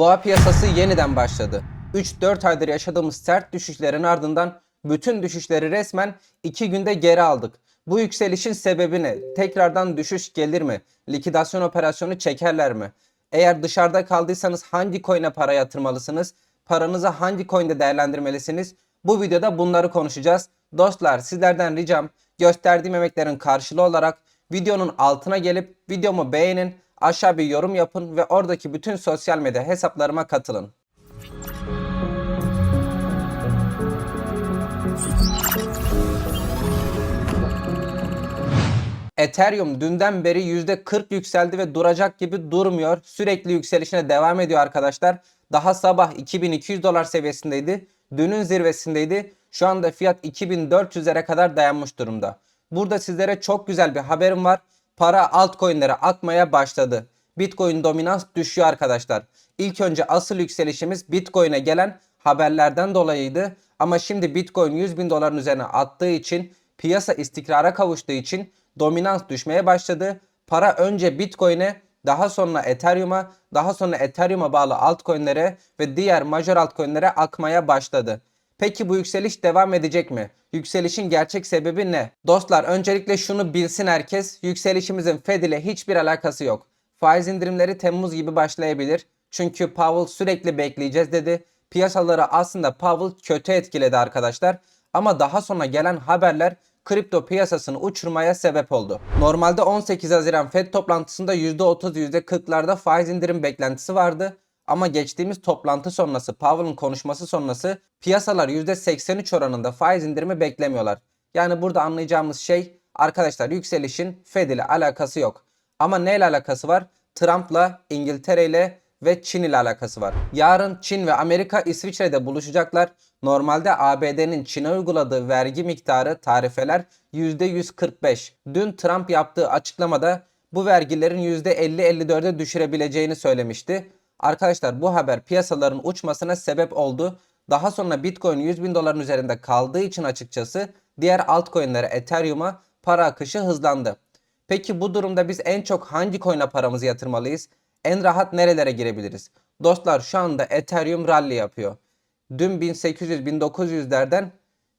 Boğa piyasası yeniden başladı. 3-4 aydır yaşadığımız sert düşüşlerin ardından bütün düşüşleri resmen 2 günde geri aldık. Bu yükselişin sebebi ne? Tekrardan düşüş gelir mi? Likidasyon operasyonu çekerler mi? Eğer dışarıda kaldıysanız hangi coin'e para yatırmalısınız? Paranızı hangi coin'de değerlendirmelisiniz? Bu videoda bunları konuşacağız. Dostlar sizlerden ricam gösterdiğim emeklerin karşılığı olarak videonun altına gelip videomu beğenin, aşağı bir yorum yapın ve oradaki bütün sosyal medya hesaplarıma katılın. Ethereum dünden beri %40 yükseldi ve duracak gibi durmuyor. Sürekli yükselişine devam ediyor arkadaşlar. Daha sabah 2200 dolar seviyesindeydi. Dünün zirvesindeydi. Şu anda fiyat 2400'lere kadar dayanmış durumda. Burada sizlere çok güzel bir haberim var. Para altcoin'lere akmaya başladı. Bitcoin dominans düşüyor arkadaşlar. İlk önce asıl yükselişimiz Bitcoin'e gelen haberlerden dolayıydı. Ama şimdi Bitcoin 100 bin doların üzerine attığı için piyasa istikrara kavuştuğu için dominans düşmeye başladı. Para önce Bitcoin'e daha sonra Ethereum'a daha sonra Ethereum'a bağlı altcoin'lere ve diğer major altcoin'lere akmaya başladı. Peki bu yükseliş devam edecek mi? Yükselişin gerçek sebebi ne? Dostlar öncelikle şunu bilsin herkes. Yükselişimizin Fed ile hiçbir alakası yok. Faiz indirimleri Temmuz gibi başlayabilir. Çünkü Powell sürekli bekleyeceğiz dedi. Piyasaları aslında Powell kötü etkiledi arkadaşlar. Ama daha sonra gelen haberler kripto piyasasını uçurmaya sebep oldu. Normalde 18 Haziran Fed toplantısında %30 %40'larda faiz indirim beklentisi vardı. Ama geçtiğimiz toplantı sonrası Powell'ın konuşması sonrası piyasalar %83 oranında faiz indirimi beklemiyorlar. Yani burada anlayacağımız şey arkadaşlar yükselişin Fed ile alakası yok. Ama neyle alakası var? Trump'la, İngiltere ile ve Çin ile alakası var. Yarın Çin ve Amerika İsviçre'de buluşacaklar. Normalde ABD'nin Çin'e uyguladığı vergi miktarı tarifeler %145. Dün Trump yaptığı açıklamada bu vergilerin %50-54'e düşürebileceğini söylemişti. Arkadaşlar bu haber piyasaların uçmasına sebep oldu. Daha sonra Bitcoin 100 bin doların üzerinde kaldığı için açıkçası diğer altcoin'lere Ethereum'a para akışı hızlandı. Peki bu durumda biz en çok hangi coin'e paramızı yatırmalıyız? En rahat nerelere girebiliriz? Dostlar şu anda Ethereum rally yapıyor. Dün 1800-1900'lerden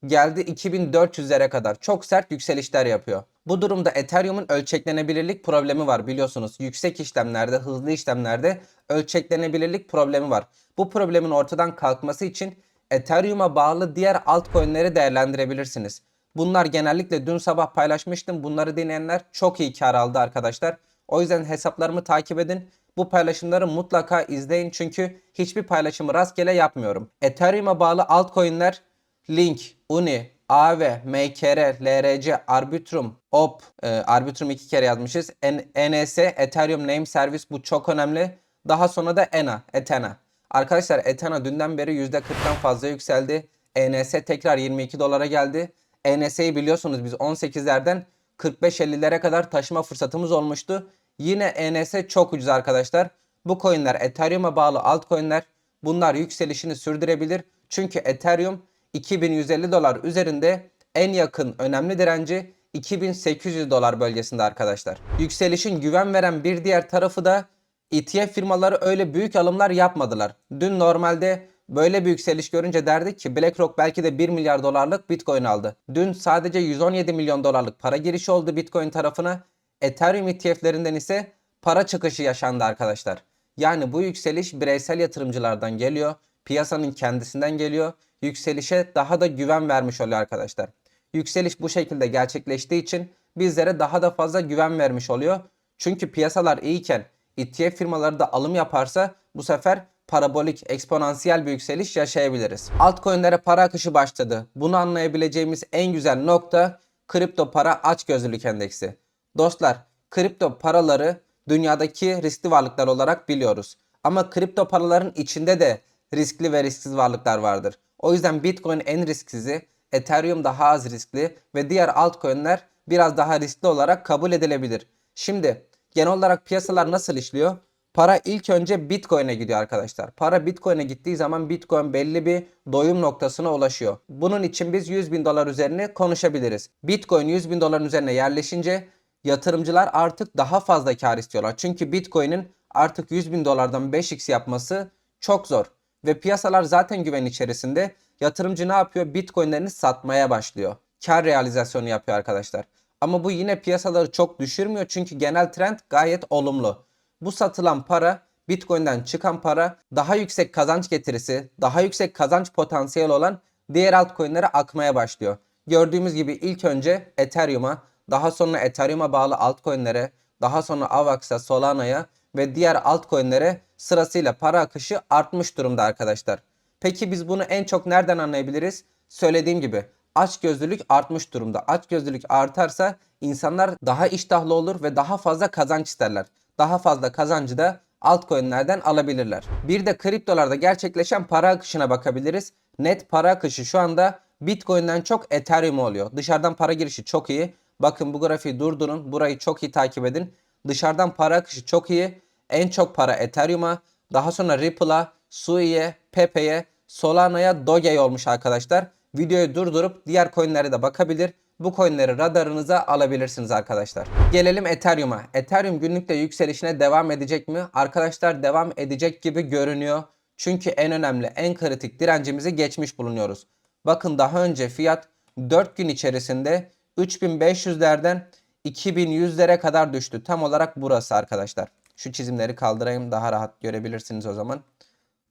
geldi 2400'lere kadar. Çok sert yükselişler yapıyor. Bu durumda Ethereum'un ölçeklenebilirlik problemi var biliyorsunuz. Yüksek işlemlerde, hızlı işlemlerde ölçeklenebilirlik problemi var. Bu problemin ortadan kalkması için Ethereum'a bağlı diğer altcoin'leri değerlendirebilirsiniz. Bunlar genellikle dün sabah paylaşmıştım. Bunları dinleyenler çok iyi kar aldı arkadaşlar. O yüzden hesaplarımı takip edin. Bu paylaşımları mutlaka izleyin çünkü hiçbir paylaşımı rastgele yapmıyorum. Ethereum'a bağlı altcoin'ler Link, Uni, AV, MKR, LRC, Arbitrum, OP, e, Arbitrum iki kere yazmışız. N- NS, Ethereum Name Service bu çok önemli. Daha sonra da ENA, Ethena. Arkadaşlar Ethena dünden beri %40'tan fazla yükseldi. ENS tekrar 22 dolara geldi. ENS'yi biliyorsunuz biz 18'lerden 45-50'lere kadar taşıma fırsatımız olmuştu. Yine ENS çok ucuz arkadaşlar. Bu coinler Ethereum'a bağlı altcoinler. Bunlar yükselişini sürdürebilir. Çünkü Ethereum 2150 dolar üzerinde en yakın önemli direnci 2800 dolar bölgesinde arkadaşlar. Yükselişin güven veren bir diğer tarafı da ETF firmaları öyle büyük alımlar yapmadılar. Dün normalde böyle bir yükseliş görünce derdik ki BlackRock belki de 1 milyar dolarlık Bitcoin aldı. Dün sadece 117 milyon dolarlık para girişi oldu Bitcoin tarafına. Ethereum ETF'lerinden ise para çıkışı yaşandı arkadaşlar. Yani bu yükseliş bireysel yatırımcılardan geliyor. Piyasanın kendisinden geliyor. Yükselişe daha da güven vermiş oluyor arkadaşlar. Yükseliş bu şekilde gerçekleştiği için bizlere daha da fazla güven vermiş oluyor. Çünkü piyasalar iyiyken ETF firmaları da alım yaparsa bu sefer parabolik, eksponansiyel bir yükseliş yaşayabiliriz. Altcoin'lere para akışı başladı. Bunu anlayabileceğimiz en güzel nokta kripto para açgözlülük endeksi. Dostlar, kripto paraları dünyadaki riskli varlıklar olarak biliyoruz. Ama kripto paraların içinde de riskli ve risksiz varlıklar vardır. O yüzden Bitcoin en risksizi, Ethereum daha az riskli ve diğer altcoin'ler biraz daha riskli olarak kabul edilebilir. Şimdi genel olarak piyasalar nasıl işliyor? Para ilk önce Bitcoin'e gidiyor arkadaşlar. Para Bitcoin'e gittiği zaman Bitcoin belli bir doyum noktasına ulaşıyor. Bunun için biz 100 bin dolar üzerine konuşabiliriz. Bitcoin 100 bin doların üzerine yerleşince yatırımcılar artık daha fazla kar istiyorlar. Çünkü Bitcoin'in artık 100 bin dolardan 5x yapması Çok zor. Ve piyasalar zaten güven içerisinde. Yatırımcı ne yapıyor? Bitcoin'lerini satmaya başlıyor. Kar realizasyonu yapıyor arkadaşlar. Ama bu yine piyasaları çok düşürmüyor çünkü genel trend gayet olumlu. Bu satılan para Bitcoin'den çıkan para daha yüksek kazanç getirisi, daha yüksek kazanç potansiyeli olan diğer altcoin'lere akmaya başlıyor. Gördüğümüz gibi ilk önce Ethereum'a, daha sonra Ethereum'a bağlı altcoin'lere, daha sonra Avax'a, Solana'ya ve diğer altcoin'lere sırasıyla para akışı artmış durumda arkadaşlar. Peki biz bunu en çok nereden anlayabiliriz? Söylediğim gibi açgözlülük artmış durumda. Açgözlülük artarsa insanlar daha iştahlı olur ve daha fazla kazanç isterler. Daha fazla kazancı da altcoin'lerden alabilirler. Bir de kriptolarda gerçekleşen para akışına bakabiliriz. Net para akışı şu anda Bitcoin'den çok Ethereum oluyor. Dışarıdan para girişi çok iyi. Bakın bu grafiği durdurun. Burayı çok iyi takip edin. Dışarıdan para akışı çok iyi. En çok para Ethereum'a, daha sonra Ripple'a, Sui'ye, Pepe'ye, Solana'ya, Doge'ye olmuş arkadaşlar. Videoyu durdurup diğer coinlere de bakabilir. Bu coinleri radarınıza alabilirsiniz arkadaşlar. Gelelim Ethereum'a. Ethereum günlükte yükselişine devam edecek mi? Arkadaşlar devam edecek gibi görünüyor. Çünkü en önemli, en kritik direncimizi geçmiş bulunuyoruz. Bakın daha önce fiyat 4 gün içerisinde 3500'lerden 2100'lere kadar düştü. Tam olarak burası arkadaşlar. Şu çizimleri kaldırayım daha rahat görebilirsiniz o zaman.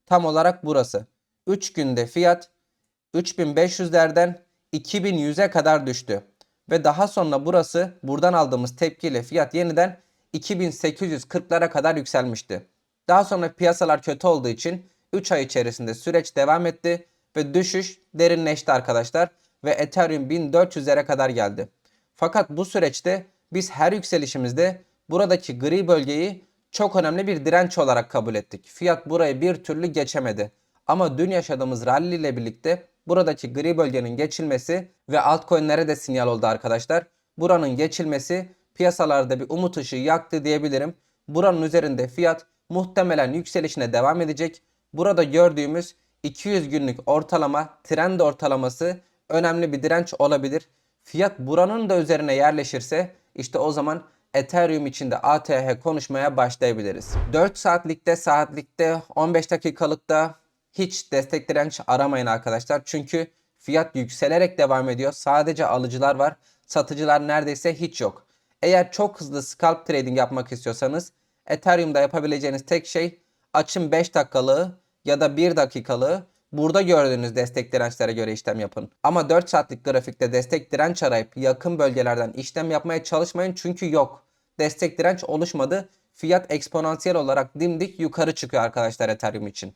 Tam olarak burası. 3 günde fiyat 3500'lerden 2100'e kadar düştü. Ve daha sonra burası buradan aldığımız tepkiyle fiyat yeniden 2840'lara kadar yükselmişti. Daha sonra piyasalar kötü olduğu için 3 ay içerisinde süreç devam etti ve düşüş derinleşti arkadaşlar ve Ethereum 1400'lere kadar geldi. Fakat bu süreçte biz her yükselişimizde buradaki gri bölgeyi çok önemli bir direnç olarak kabul ettik. Fiyat burayı bir türlü geçemedi. Ama dün yaşadığımız rally ile birlikte buradaki gri bölgenin geçilmesi ve altcoin'lere de sinyal oldu arkadaşlar. Buranın geçilmesi piyasalarda bir umut ışığı yaktı diyebilirim. Buranın üzerinde fiyat muhtemelen yükselişine devam edecek. Burada gördüğümüz 200 günlük ortalama trend ortalaması önemli bir direnç olabilir. Fiyat buranın da üzerine yerleşirse işte o zaman Ethereum içinde ATH konuşmaya başlayabiliriz. 4 saatlikte, saatlikte, 15 dakikalıkta hiç destek direnç aramayın arkadaşlar. Çünkü fiyat yükselerek devam ediyor. Sadece alıcılar var. Satıcılar neredeyse hiç yok. Eğer çok hızlı scalp trading yapmak istiyorsanız Ethereum'da yapabileceğiniz tek şey açın 5 dakikalığı ya da 1 dakikalığı burada gördüğünüz destek dirençlere göre işlem yapın. Ama 4 saatlik grafikte destek direnç arayıp yakın bölgelerden işlem yapmaya çalışmayın çünkü yok. Destek direnç oluşmadı. Fiyat eksponansiyel olarak dimdik yukarı çıkıyor arkadaşlar Ethereum için.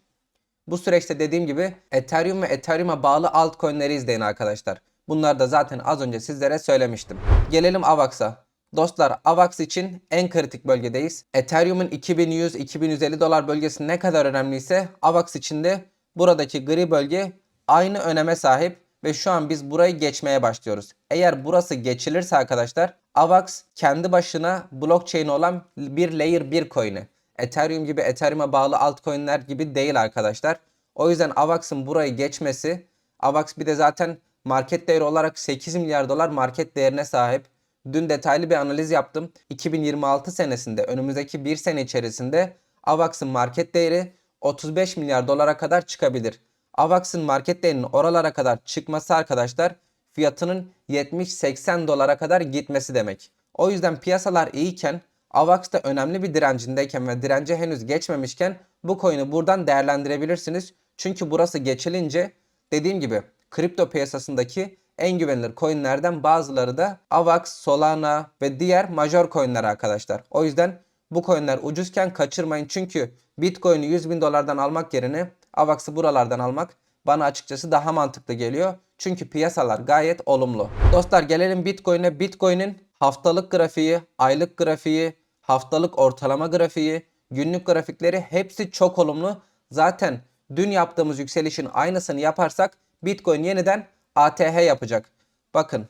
Bu süreçte dediğim gibi Ethereum ve Ethereum'a bağlı altcoin'leri izleyin arkadaşlar. Bunları da zaten az önce sizlere söylemiştim. Gelelim AVAX'a. Dostlar AVAX için en kritik bölgedeyiz. Ethereum'un 2100-2150 dolar bölgesi ne kadar önemliyse AVAX için de buradaki gri bölge aynı öneme sahip ve şu an biz burayı geçmeye başlıyoruz. Eğer burası geçilirse arkadaşlar AVAX kendi başına blockchain olan bir layer 1 coin'i. Ethereum gibi Ethereum'a bağlı altcoin'ler gibi değil arkadaşlar. O yüzden AVAX'ın burayı geçmesi AVAX bir de zaten market değeri olarak 8 milyar dolar market değerine sahip. Dün detaylı bir analiz yaptım. 2026 senesinde önümüzdeki bir sene içerisinde AVAX'ın market değeri 35 milyar dolara kadar çıkabilir. AVAX'ın market değerinin oralara kadar çıkması arkadaşlar fiyatının 70-80 dolara kadar gitmesi demek. O yüzden piyasalar iyiyken AVAX da önemli bir direncindeyken ve dirence henüz geçmemişken bu coin'i buradan değerlendirebilirsiniz. Çünkü burası geçilince dediğim gibi kripto piyasasındaki en güvenilir coinlerden bazıları da AVAX, Solana ve diğer major coinler arkadaşlar. O yüzden bu coinler ucuzken kaçırmayın. Çünkü Bitcoin'i 100 bin dolardan almak yerine AVAX'ı buralardan almak bana açıkçası daha mantıklı geliyor. Çünkü piyasalar gayet olumlu. Dostlar gelelim Bitcoin'e. Bitcoin'in haftalık grafiği, aylık grafiği, haftalık ortalama grafiği, günlük grafikleri hepsi çok olumlu. Zaten dün yaptığımız yükselişin aynısını yaparsak Bitcoin yeniden ATH yapacak. Bakın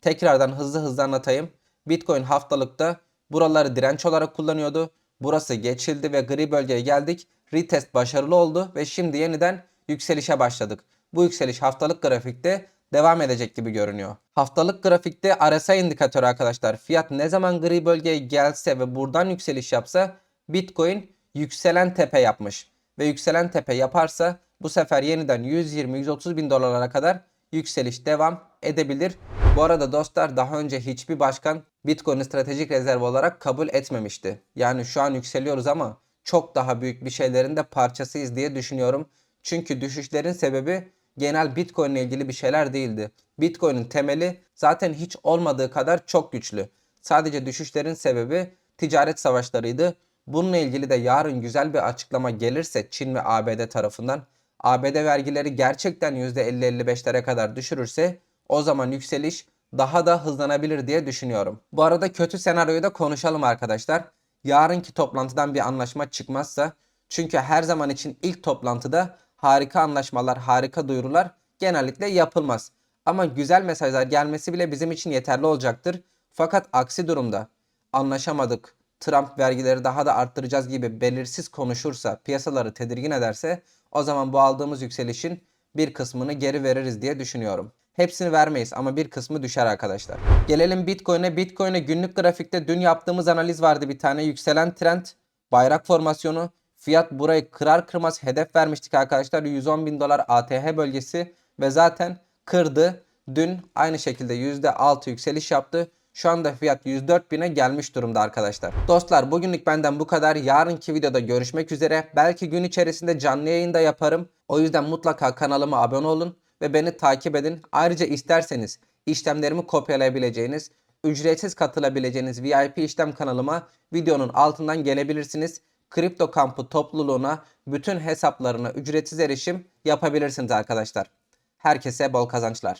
tekrardan hızlı hızlı anlatayım. Bitcoin haftalıkta buraları direnç olarak kullanıyordu. Burası geçildi ve gri bölgeye geldik. Retest başarılı oldu ve şimdi yeniden yükselişe başladık. Bu yükseliş haftalık grafikte devam edecek gibi görünüyor. Haftalık grafikte RSI indikatörü arkadaşlar fiyat ne zaman gri bölgeye gelse ve buradan yükseliş yapsa Bitcoin yükselen tepe yapmış. ve yükselen tepe yaparsa bu sefer yeniden 120-130 bin dolarlara kadar yükseliş devam edebilir. Bu arada dostlar daha önce hiçbir başkan Bitcoin'i stratejik rezerv olarak kabul etmemişti. Yani şu an yükseliyoruz ama çok daha büyük bir şeylerin de parçasıyız diye düşünüyorum. Çünkü düşüşlerin sebebi genel Bitcoin ile ilgili bir şeyler değildi. Bitcoin'in temeli zaten hiç olmadığı kadar çok güçlü. Sadece düşüşlerin sebebi ticaret savaşlarıydı. Bununla ilgili de yarın güzel bir açıklama gelirse Çin ve ABD tarafından ABD vergileri gerçekten %50-55'lere kadar düşürürse o zaman yükseliş daha da hızlanabilir diye düşünüyorum. Bu arada kötü senaryoyu da konuşalım arkadaşlar. Yarınki toplantıdan bir anlaşma çıkmazsa çünkü her zaman için ilk toplantıda harika anlaşmalar, harika duyurular genellikle yapılmaz. Ama güzel mesajlar gelmesi bile bizim için yeterli olacaktır. Fakat aksi durumda anlaşamadık, Trump vergileri daha da arttıracağız gibi belirsiz konuşursa, piyasaları tedirgin ederse o zaman bu aldığımız yükselişin bir kısmını geri veririz diye düşünüyorum. Hepsini vermeyiz ama bir kısmı düşer arkadaşlar. Gelelim Bitcoin'e. Bitcoin'e günlük grafikte dün yaptığımız analiz vardı bir tane yükselen trend, bayrak formasyonu. Fiyat burayı kırar kırmaz hedef vermiştik arkadaşlar. 110 bin dolar ATH bölgesi ve zaten kırdı. Dün aynı şekilde %6 yükseliş yaptı. Şu anda fiyat 104 bine gelmiş durumda arkadaşlar. Dostlar bugünlük benden bu kadar. Yarınki videoda görüşmek üzere. Belki gün içerisinde canlı yayında yaparım. O yüzden mutlaka kanalıma abone olun ve beni takip edin. Ayrıca isterseniz işlemlerimi kopyalayabileceğiniz, ücretsiz katılabileceğiniz VIP işlem kanalıma videonun altından gelebilirsiniz. Kripto kampı topluluğuna bütün hesaplarına ücretsiz erişim yapabilirsiniz arkadaşlar. Herkese bol kazançlar.